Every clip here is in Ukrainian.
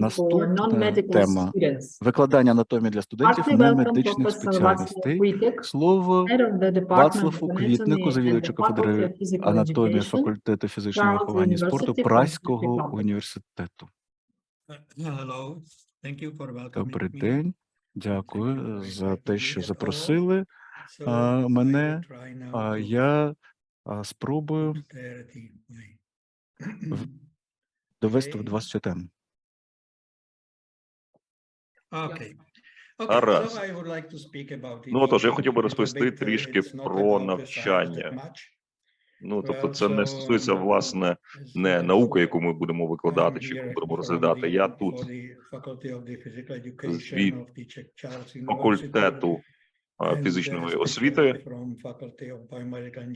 наступна тема students. Викладання анатомії для студентів немедичних спеціальностей. Слово Вацлаву Квітнику, завідувачу кафедри анатомії факультету фізичного виховання і спорту Праського університету. Hello, thank you for welcoming Добрий me. день. Дякую за те, що запросили. Мене, я спробую the- my- В- довести Okay. до вас цю тему. Okay. Гаразд. Ну, отож, я хотів би розповісти uh, трішки про навчання. Ну, тобто, це не стосується um, власне не науки, яку ми будемо викладати чи яку будемо розглядати. Я тут of від of факультету uh, фізичної освіти of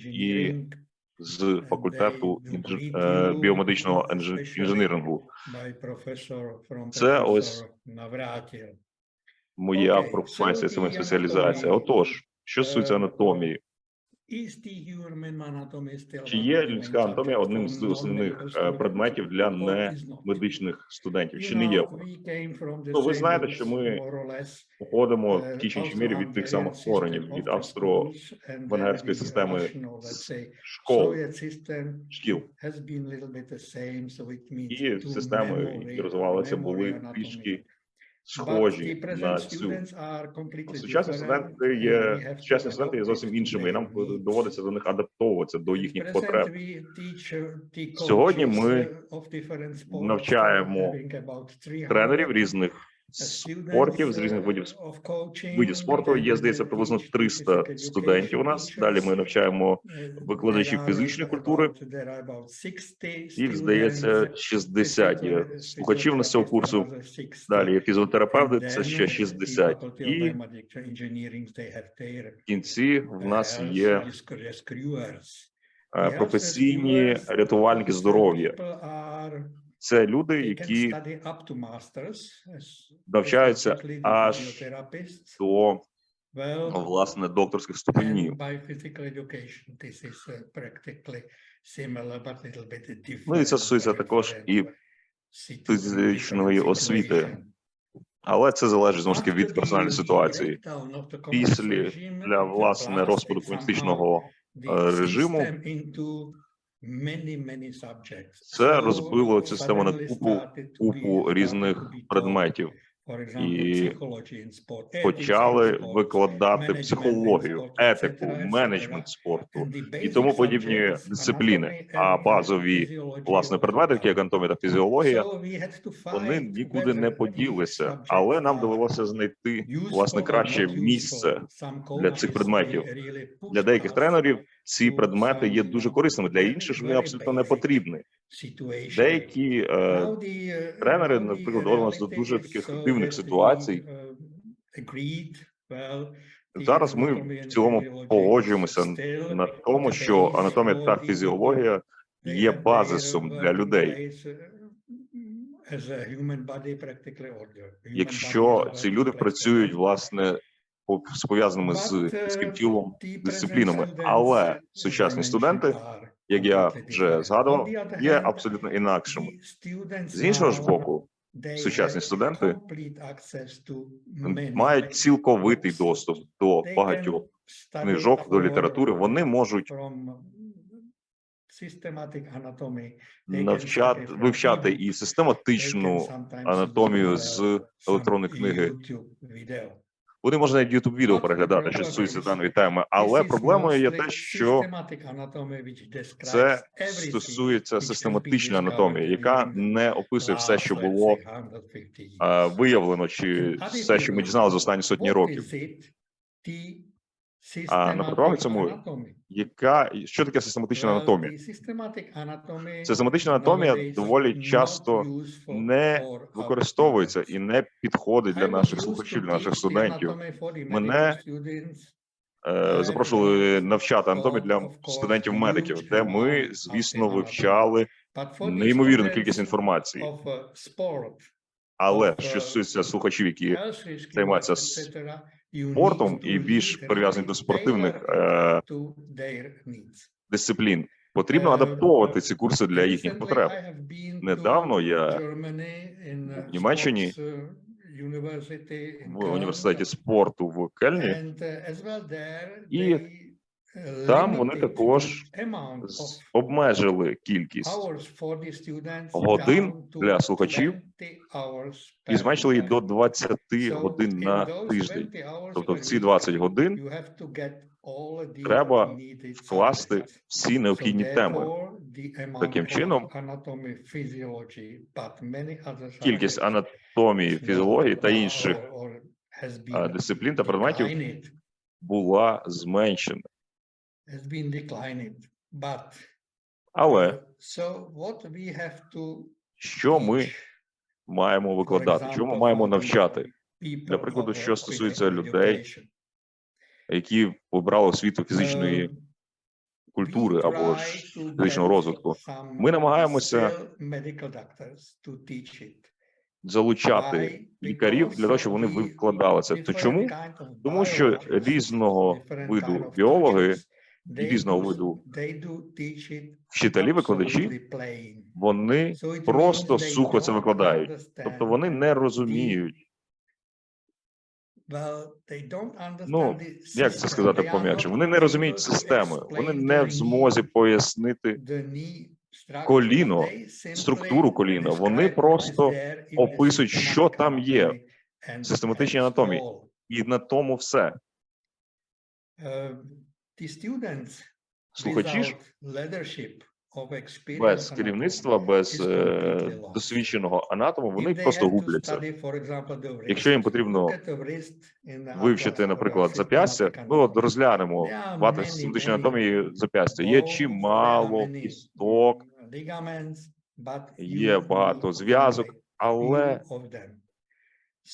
і з факультету е, you, біомедичного інж- especially інженерингу. Це ось Моя професія, це саме спеціалізація. Отож, що стосується Е, анатомії, чи є людська анатомія одним з основних е, предметів для немедичних студентів? Чи не є? вона? Ну, ви знаєте, що ми Походимо uh, в тій чи іншій мірі від тих самих коренів, від австро-венгерської системи школ, шкіл. І системи, які розвивалися, були трішки But схожі на цю. Сучасні студенти є сучасні студенти є зовсім іншими, і нам доводиться до них адаптовуватися до їхніх потреб. uh, Сьогодні ми uh, навчаємо uh, having about 300 Тренерів різних спортів з різних uh, видів видів спорту. Є здається приблизно teach 300 physical студентів у нас. Далі ми навчаємо Uh, викладачів фізичної культури. about- there are about 60 Їх здається students, 60 є слухачів на цього курсу. another 60. Далі є фізіотерапевти, це ще the 60. Faculty of І в кінці в нас є е, професійні рятувальники здоров'я. Це люди, які навчаються аж до власне докторських ступенів. uh. Ну і це стосується також і фізичної освіти. Але це залежить знову ж таки від персональної ситуації. Після для власне розпаду комуністичного е, режиму це розбило цю систему на купу купу різних предметів. і Почали викладати психологію, етику, менеджмент спорту і тому подібні дисципліни. А базові власне предмети, такі як анатомія та фізіологія, вони нікуди не поділися, але нам довелося знайти власне краще місце для цих предметів. для деяких тренерів. Ці предмети є дуже корисними для інших. Вони абсолютно не потрібні. Деякі е, тренери, наприклад, нас до дуже таких дивних ситуацій. Зараз ми в цілому погоджуємося на тому, що анатомія та фізіологія є базисом для людей. Якщо ці люди працюють власне пов'язаними з uh, людським тілом дисциплінами, але сучасні студенти, як я вже згадував, є абсолютно інакшими. З іншого ж боку, сучасні студенти мають цілковитий доступ до багатьох книжок, до літератури. Вони можуть навчати вивчати і систематичну анатомію з uh, електронної книги. Вони можуть навіть youtube відео переглядати, що стосується даної теми. Але проблемою є те, що це стосується систематичної анатомії, яка не описує все, що було say, 150 years. а, виявлено, чи все, що ми дізналися за останні сотні років. А на противагу цьому. Яка що таке систематична анатомія? the systematic Систематична анатомія доволі часто не використовується і не підходить для наших слухачів, для наших студентів. Мене. Е, Запрошували навчати анатомію для студентів-медиків, де ми, звісно, вивчали неймовірну кількість інформації. Але що стосується слухачів, які займаються спортом і більш прив'язаний прив'язані до спортивних е, дисциплін, Потрібно адаптувати адаптовувати ці курси для їхніх потреб. Недавно я in, uh, в Німеччині, uh, В університеті спорту в Кельні. Uh, І там вони також обмежили кількість годин для слухачів 20 hours і зменшили її до 20 So годин на тиждень. 20 hours Тобто в ці week, 20 годин треба вкласти всі необхідні теми. Таким чином, Кількість анатомії, фізіології та uh, інших дисциплін та предметів була зменшена. Has been declined. But Але so what we have to що ми маємо викладати? Чому example, маємо навчати, Для прикладу, що стосується людей, які обрали освіту фізичної Е, культури або ж фізичного розвитку, Ми намагаємося залучати лікарів для того, щоб вони Because the викладали це. То чому? Тому що різного виду біологи різного виду вчителі, викладачі, вони просто сухо це викладають. Тобто вони не розуміють, Ну, як це сказати пом'якше, вони не розуміють системи, вони не в змозі пояснити коліно, структуру коліна. Вони просто описують, що там є систематичній анатомії. і на тому все. Uh, Слухачі без керівництва, без е, досвідченого анатома, вони просто губляться. Якщо їм потрібно Вивчити, наприклад, зап'ястя, ну от розглянемо в атласі many анатомії зап'ястя. Є чимало кісток, uh, є багато зв'язок, але.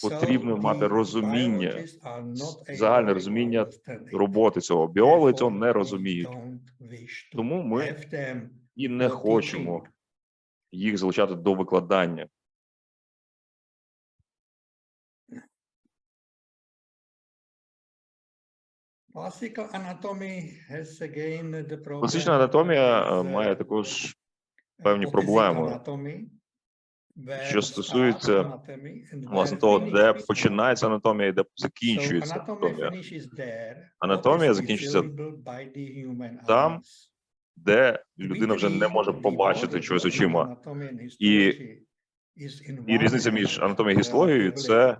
Потрібно мати розуміння, загальне розуміння роботи цього. Біологи цього не розуміють, тому ми і не хочемо їх залучати до викладання. Класична анатомія е, має uh, також певні opposite проблеми, що стосується, власне того, де починається анатомія і де закінчується анатомія, Анатомія закінчується там, де людина вже не може побачити чогось очима. І- І різниця між анатомією і гістологією це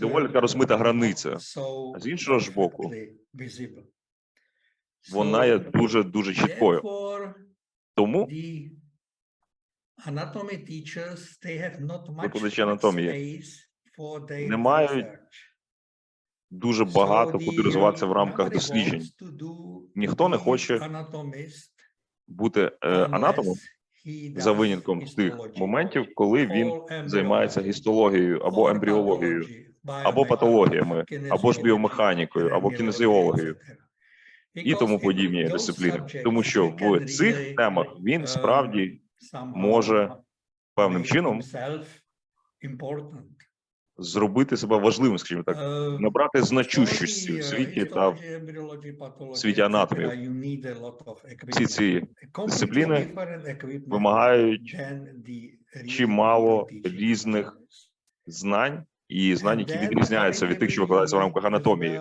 доволі uh, така розмита границя. so А з іншого ж боку. Вона є дуже дуже чіткою. Тому anatomy teachers, they have not much анатомії space for their не мають дуже багато куди розвиватися в рамках досліджень. Ніхто не хоче Бути е, анатомом за винятком тих моментів, коли він займається гістологією або ембріологією, або патологіями, або ж біомеханікою, або кінезіологією і тому подібні дисципліни. Тому що в цих темах він uh, справді може певним чином зробити себе важливим, скажімо так, Uh, набрати значущості в світі та в світі of всі ці дисципліни вимагають чимало різних знань і знань, які відрізняються від тих, що викладаються в рамках анатомії.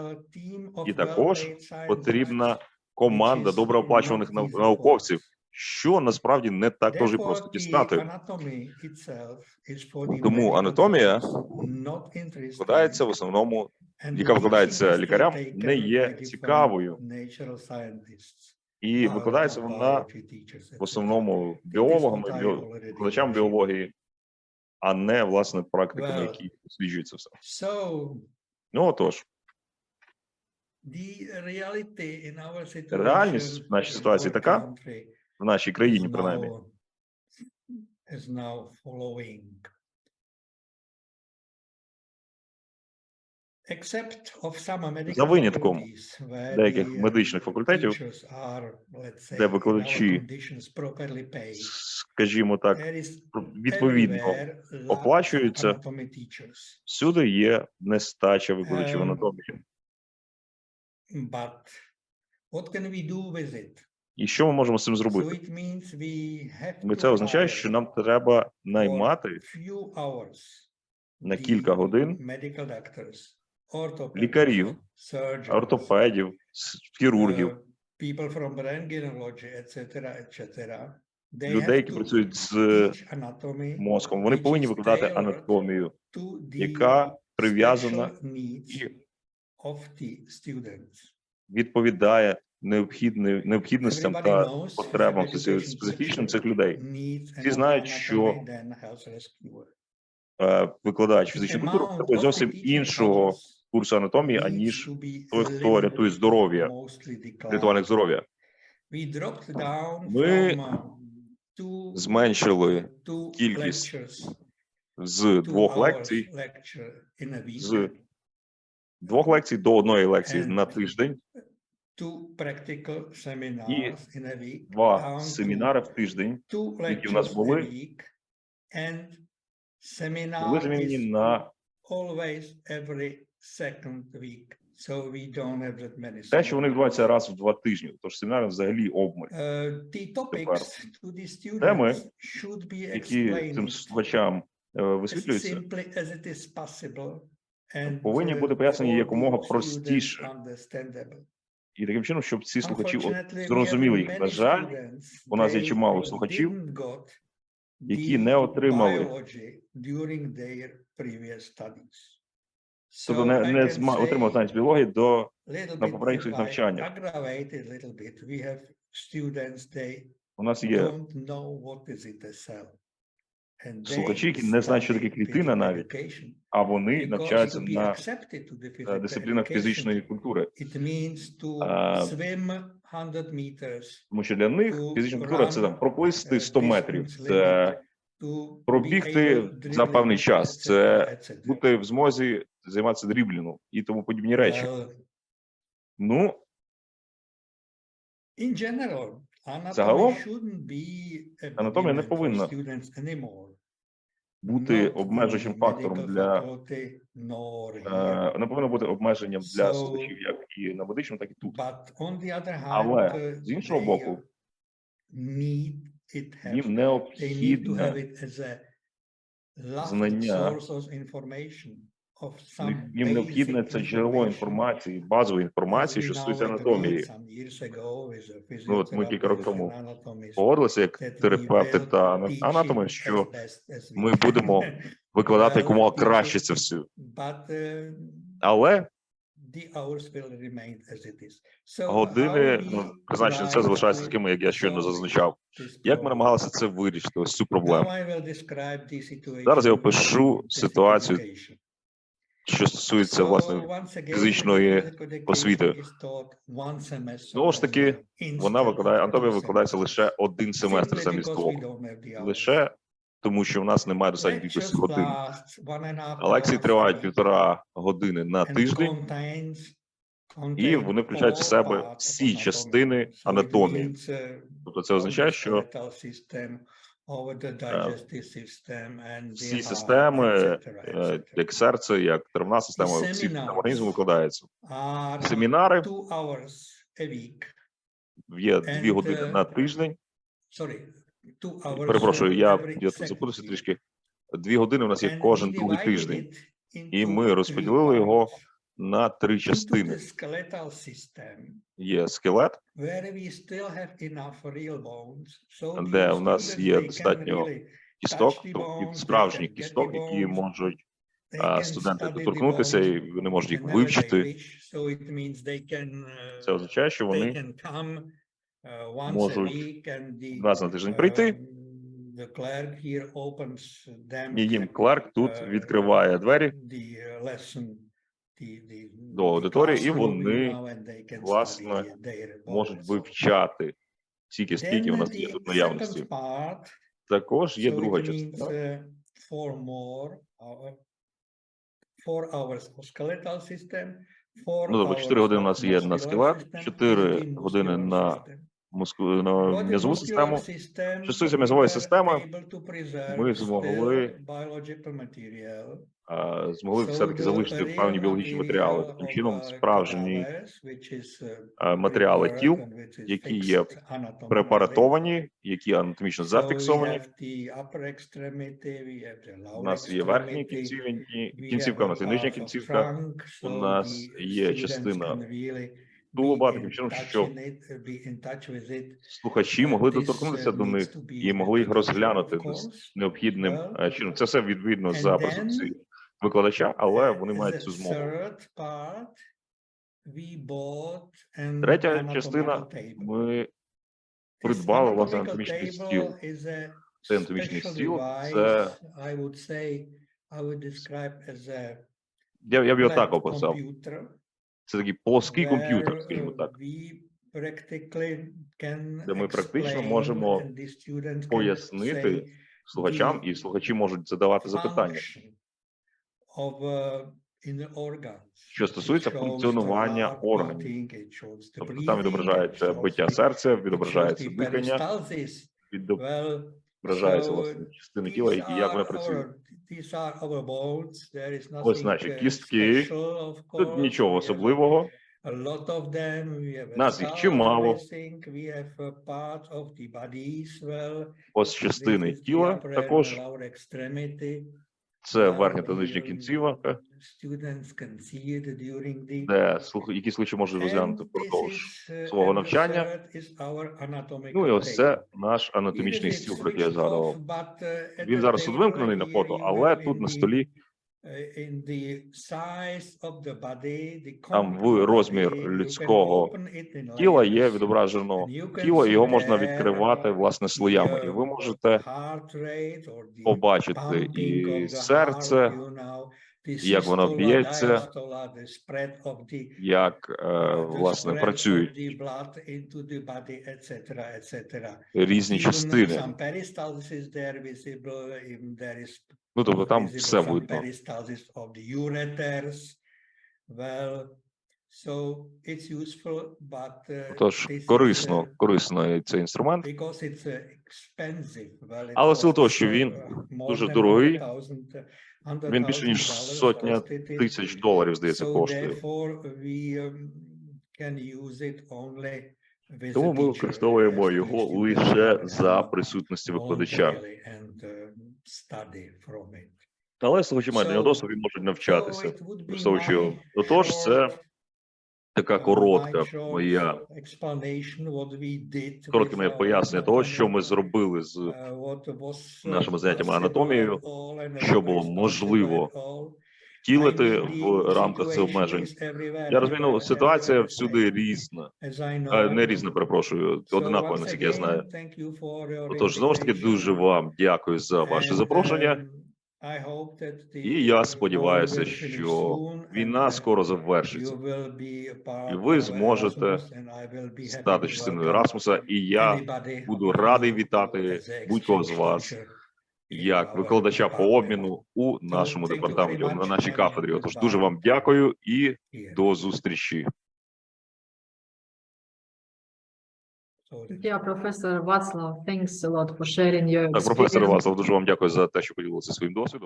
І також. Потрібна команда is доброоплачуваних науковців, що насправді не так Therefore, просто дістати. Тому анатомія Складається в основному, яка викладається лікарям, не є цікавою. і викладається вона в основному біологами, викладачам біології, а не власне практиками, які досліджуються все. Ну отож, Реальність в нашій ситуації така, в нашій країні, принаймні, is now following. Except of some medical За винятком деяких uh, медичних факультетів, де викладачі, скажімо так, відповідно оплачуються. всюди є нестача викладачів Ем, анатомії. But What can we do with it? І що ми можемо з цим зробити? Ми це означає, що нам треба наймати на кілька годин лікарів, ортопедів, хірургів, uh, людей, які працюють з мозком. Вони повинні викладати анатомію, яка прив'язана і відповідає необхідним необхідностям та потребам специфічним цих людей. Всі знають, що. Е, Викладач фізичної культури потребує зовсім іншого курсу анатомії, аніж той, хто рятує здоров'я, рятувальник здоров'я. Ми uh, зменшили кількість з двох лекцій, з двох лекцій до одної лекції на тиждень, two practical seminars in a week, два семінари в тиждень two які в нас a були, week, and були замінені на always every second week, so we don't have that many. те, що вони відбуваються раз в два тижні. Тож семінари взагалі обмаль, to the Теми, які цим слухачам е, висвітлюються. And повинні бути пояснені якомога простіше. І таким чином, щоб ці слухачі зрозуміли їх. На жаль, у нас є чимало слухачів, які не отримали тобто не, не зма- say отримали знання з біології до на попередніх своїх навчаннях. у нас є слухачі, які не знають, що таке клітина навіть, а вони навчаються на е, дисциплінах фізичної культури, It means to А, swim 100 meters, тому що для них to фізична культура це там проплисти uh, 100 метрів, це пробігти за певний час, це бути в змозі займатися дріблінгом і тому подібні речі. Ну Загалом, анатомія не повинна. Бути обмежуючим фактором для е, не повинно бути обмеженням для слухачів як і на медичному, так і тут. Але uh, з іншого боку, їм необхідне знання. Їм- необхідне це джерело інформації, базової інформації, що стосується анатомії. Ну, от ми кілька років тому Погодилися як терапевти та анатоми, що ми будемо викладати якомога краще це все. Uh, Але години ну, призначення це to такими, як я щойно зазначав. Як ми намагалися це вирішити? Ось цю проблему, Зараз я опишу ситуацію. Що стосується власне фізичної освіти. Знову ж таки, вона викладає two викладається лише один семестр замість двох, лише тому, що в нас немає достатньої кількості годин. А лекції тривають півтора години на тиждень, і вони включають в себе всі частини анатомії. Тобто це означає, що skeletal system, over the digestive system and всі системи, е, як серце, як травна система, всі викладаються. Are Семінари є дві години е, на тиждень. Перепрошую, я, я тут запутався трішки. Дві години у нас є кожен другий тиждень. І ми розподілили його. На три частини. the Є скелет, where we still have enough real bones. So де the у нас є достатньо кісток, тобто справжніх кісток, які можуть студенти доторкнутися, і вони можуть їх вивчити. So it means they can, uh, Це означає, що вони uh, можуть the раз на тиждень прийти, um, the clerk here opens them і їм клерк тут uh, відкриває двері до аудиторії, і вони, власне, можуть вивчати які у Then нас є тут в наявності. Також є друга частина. uh, more skeletal system, four Ну, тобто 4 hours години у нас є на скелет, system, 4 and the години на мозку- на м'язову систему. Що стосується м'язової системи, ми змогли змогли все-таки залишити певні біологічні матеріали. material Таким чином, справжні матеріали тіл, які є препаратовані, які анатомічно зафіксовані. У нас є кінцівки, we кінцівка, у нас є нижня кінцівка. У нас є частина тулуба, таким чином, it. слухачі Uh, могли доторкнутися до них і могли їх розглянути з необхідним е, чином. Це все відповідно за презумпцією викладача, але вони Uh, мають цю змогу. Третя частина ми придбали власне анатомічний стіл. Це анатомічний стіл, це- Я, я б його так описав. Це такий плоский комп'ютер, скажімо uh, так, де ми практично можемо пояснити слухачам, і слухачі можуть задавати запитання. Що стосується функціонування органів. Тобто там відображається биття серця, відображається дихання. Well, власне частини тіла, These як вони працюють. Ось наші uh, кістки. Тут нічого особливого. A lot of them. We have a Нас їх чимало. Ось частини тіла також. Це верхня та нижня we, кінцівка, де які слухачі можуть розглянути впродовж. uh, свого навчання. Ну і ось це наш анатомічний стіл, про який я згадував. Він зараз table вимкнений на фото, але тут на столі uh, in the size of the body, the Там в розмір людського тіла є відображено тіло, його можна відкривати uh, власне слоями. І ви uh, можете побачити і серце, як воно б'ється, як е, власне працюють різні частини. Ну тобто там все видно. uh, Тож корисно, uh, корисно цей інструмент. uh, Але в силу того, що uh, він дуже дорогий, 100,000, uh, Він більше ніж 100,000 сотня тисяч доларів, здається, коштує. um, Тому ми використовуємо його лише за присутності викладача. Voluntarily and uh, study from it. Але слухачі мають нього досвід, можуть навчатися. Використовуючи його. Отож, це така uh, коротка моя коротке моє пояснення того, що ми зробили з uh, uh, нашими заняттями анатомією, що було можливо. Втілити в рамках цих обмежень. Я розумію, ситуація всюди різна, Е, не різна, перепрошую, So одинакова, наскільки я знаю. Отож, знову ж таки, дуже вам дякую за ваше запрошення. um, І я сподіваюся, що війна скоро завершиться. І ви зможете Стати частиною Ерасмуса, і я буду радий вітати будь-кого з вас як викладача по обміну у нашому департаменті, на нашій кафедрі. Отож, дуже вам дякую і до зустрічі. Yeah, Professor Václav, thanks a lot for sharing your Так, професор. Васлав, дуже вам дякую за те, що поділилися своїм досвідом.